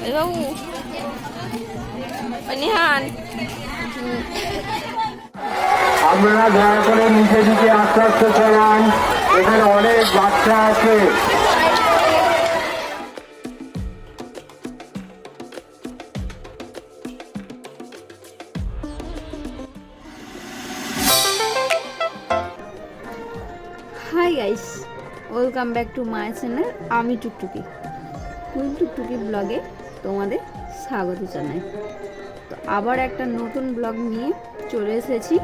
বাবু নিহান আপনারা দয়া করে নিচে দিকে আস্তে আস্তে চলান। এখানে অনেক বাচ্চা আছে। Hi guys welcome back to my channel আমি টুকটুকি। কুইন টুকটুকি ব্লগে তোমাদের স্বাগত জানাই। তো আবার একটা নতুন ব্লগ নিয়ে চলে এসেছি।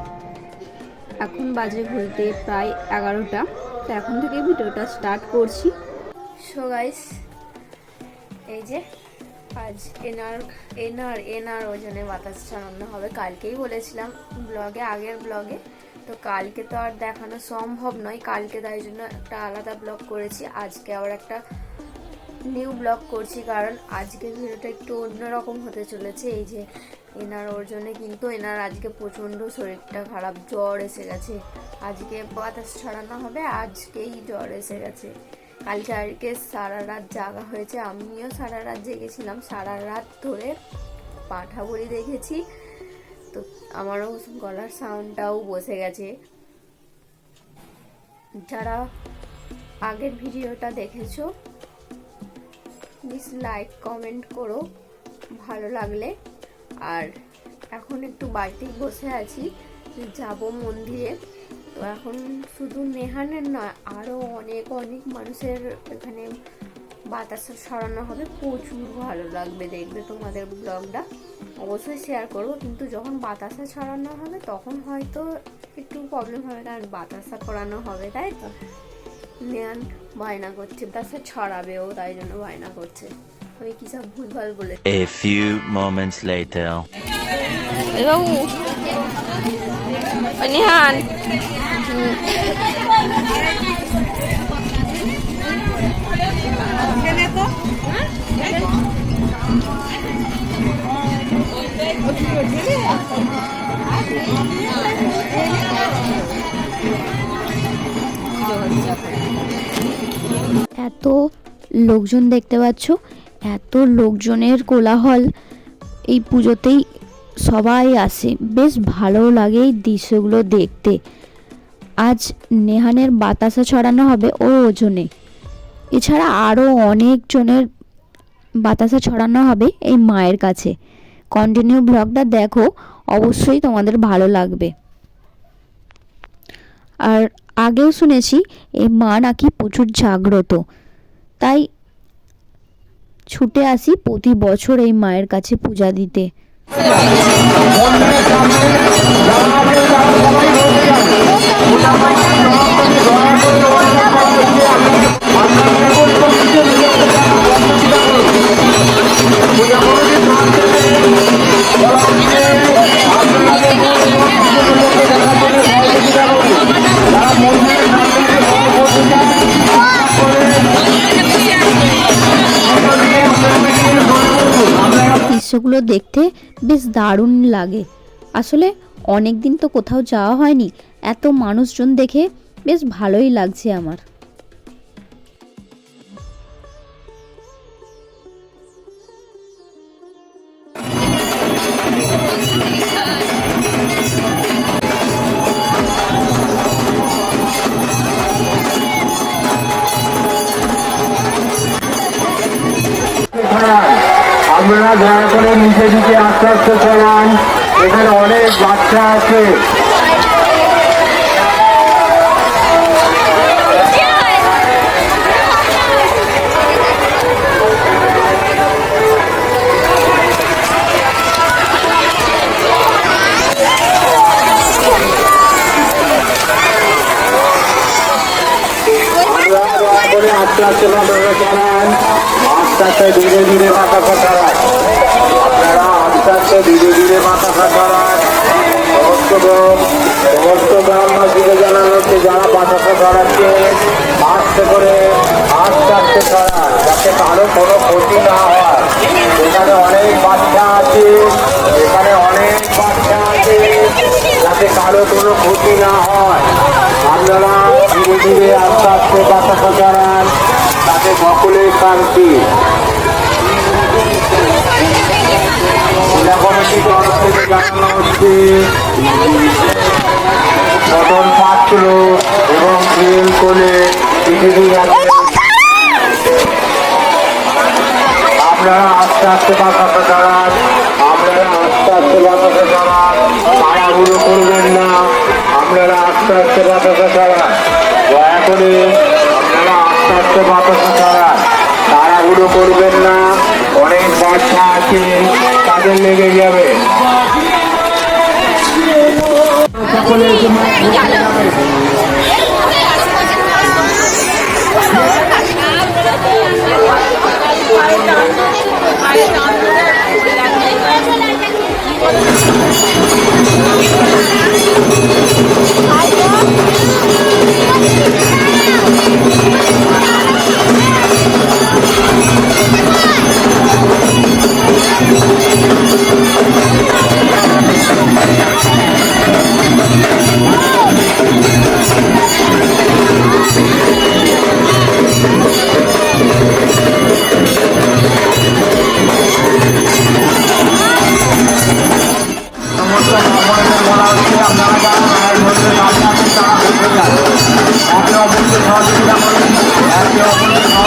এখন বাজে ঘুরতে প্রায় এগারোটা। তো এখন থেকে ভিডিওটা স্টার্ট করছি। সো গাইস এই যে আজ এনার এনার এনার ওজনে বাতাস ছাড়ানো হবে। কালকেই বলেছিলাম ব্লগে, আগের ব্লগে। তো কালকে তো আর দেখানো সম্ভব নয়। কালকে তাই জন্য একটা আলাদা ব্লগ করেছি। আজকে আবার একটা নিউ ব্লগ করছি, কারণ আজকের ভিডিওটা একটু অন্যরকম হতে চলেছে। এই যে এনার, ওর জন্য কিন্তু এনার আজকে প্রচণ্ড শরীরটা খারাপ, জ্বর এসে গেছে। আজকে বাতাস ছড়ানো হবে, আজকেই জ্বর এসে গেছে। কালকে আজকে সারা রাত জাগা হয়েছে, আমিও সারা রাত জেগেছিলাম। সারা রাত ধরে পাঠা বড়ি দেখেছি। তো আমারও গলার সাউন্ডটাও বসে গেছে। যারা আগের ভিডিওটা দেখেছ প্লিজ লাইক, কমেন্ট করো, ভালো লাগলে। আর এখন একটু বাড়িতেই বসে আছি, যাব মন্দিরে। তো এখন শুধু নেহানের নয় আরও অনেক অনেক মানুষের এখানে বাতাসা ছড়ানো হবে। প্রচুর ভালো লাগবে দেখবে তোমাদের ব্লগটা। অবশ্যই শেয়ার করব, কিন্তু যখন বাতাসা ছড়ানো হবে, তখন হয়তো একটু প্রবলেম হবে, কারণ বাতাসা পড়ানো হবে, তাই তো? নেয়ান বায়না করছে। বাতাসা ছড়াবেও তাই জন্য বায়না করছে। আমি কি সব ভুলভাল বলে। A few moments later. বাবু। এত লোকজন দেখতে পাচ্ছ, এত লোকজনের কোলাহল। এই পুজোতেই সবাই আসে। বেশ ভালো লাগে এই দৃশ্যগুলো দেখতে। আজ নেহানের বাতাসা ছড়ানো হবে ও ওজনে। এছাড়া আরও অনেকজনের বাতাসা ছড়ানো হবে এই মায়ের কাছে। কন্টিনিউ ব্লগটা দেখো, অবশ্যই তোমাদের ভালো লাগবে। আর আগেও শুনেছি এই মা নাকি প্রচুর জাগ্রত। তাই ছুটে আসি প্রতি বছর এই মায়ের কাছে পূজা দিতে। দৃশ্যগুলো দেখতে বেশ দারুণ লাগে। আসলে অনেক দিন তো কোথাও যাওয়া হয়নি, এত মানুষজন দেখে বেশ ভালোই লাগছে আমার। আপনারা দয়া করে নিচে দিকে আস্তে আস্তে চলান। এখানে অনেক বাচ্চা আছে। আপনারা আস্তে আস্তে মাথাটা চালান। আস্তে ধীরে ধীরে মাথাটা চালান আপনারা আস্তে আস্তে ধীরে ধীরে সমস্ত গ্রামবাসীকে জানানো হচ্ছে যারা করে যাতে কারও কোনো ক্ষতি না হয়। এখানে অনেক বাচ্চা আছে, এখানে অনেক বাচ্চা আছে। যাতে কারও কোনো ক্ষতি না হয়। আপনারা ধীরে ধীরে আস্তে আস্তে বাতাসা জানান তাতে সকলেই শান্তি কমিটি তরফ থেকে জানানো হচ্ছে। মদন পাত্র এবং প্রিয়েল কোলে আপনারা আস্তে আস্তে বাতাসা জানান আপনারা আস্তে আস্তে বাতাসা জানান তাড়াহুড়ো করবেন না আপনারা আস্তে আস্তে বাতাসা জানান দয়া করে আপনারা আস্তে আস্তে বাতাসে দাঁড়ান তাড়াহুড়ো করবেন না। অনেক বাচ্চা আছে, তাদের লেগে যাবে। একে অপরকে সহযোগিতা করুন। একে অপরকে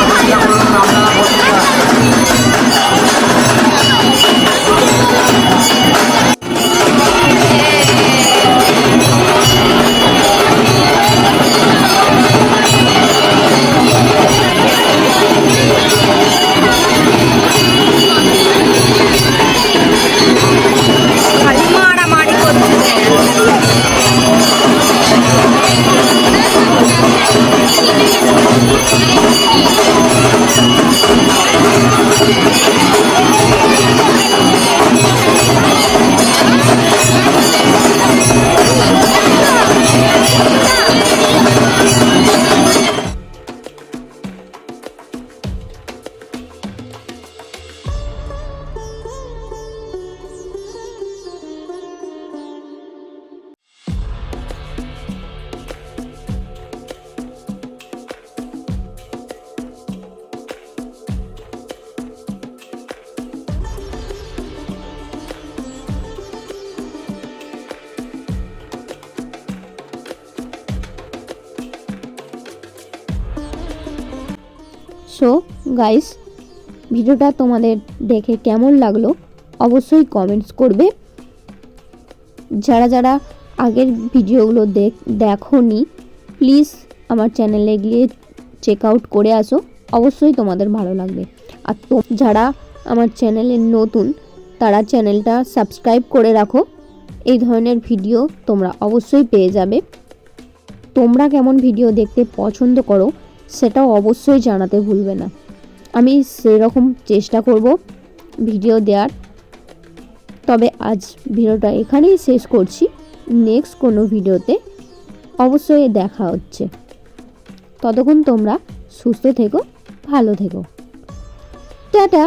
গাইস ভিডিওটা তোমাদের দেখে কেমন লাগল অবশ্যই কমেন্টস করবে। যারা যারা আগের ভিডিওগুলো দেখ, দেখোনি প্লিজ আমার চ্যানেলে গিয়ে চেক আউট করে আসো। অবশ্যই তোমাদের ভালো লাগবে। আর তো, যারা আমার চ্যানেলে নতুন, তারা চ্যানেলটা সাবস্ক্রাইব করে রাখো। এই ধরনের ভিডিও তোমরা অবশ্যই পেয়ে যাবে। তোমরা কেমন ভিডিও দেখতে পছন্দ করো, সেটাও অবশ্যই জানাতে ভুলবে না। আমি সেরকম চেষ্টা করব ভিডিও দেওয়ার। তবে আজ ভিডিওটা এখানেই শেষ করছি। নেক্সট কোনো ভিডিওতে অবশ্যই দেখা হচ্ছে। ততক্ষণ তোমরা সুস্থ থেকো, ভালো থেকো। টাটা!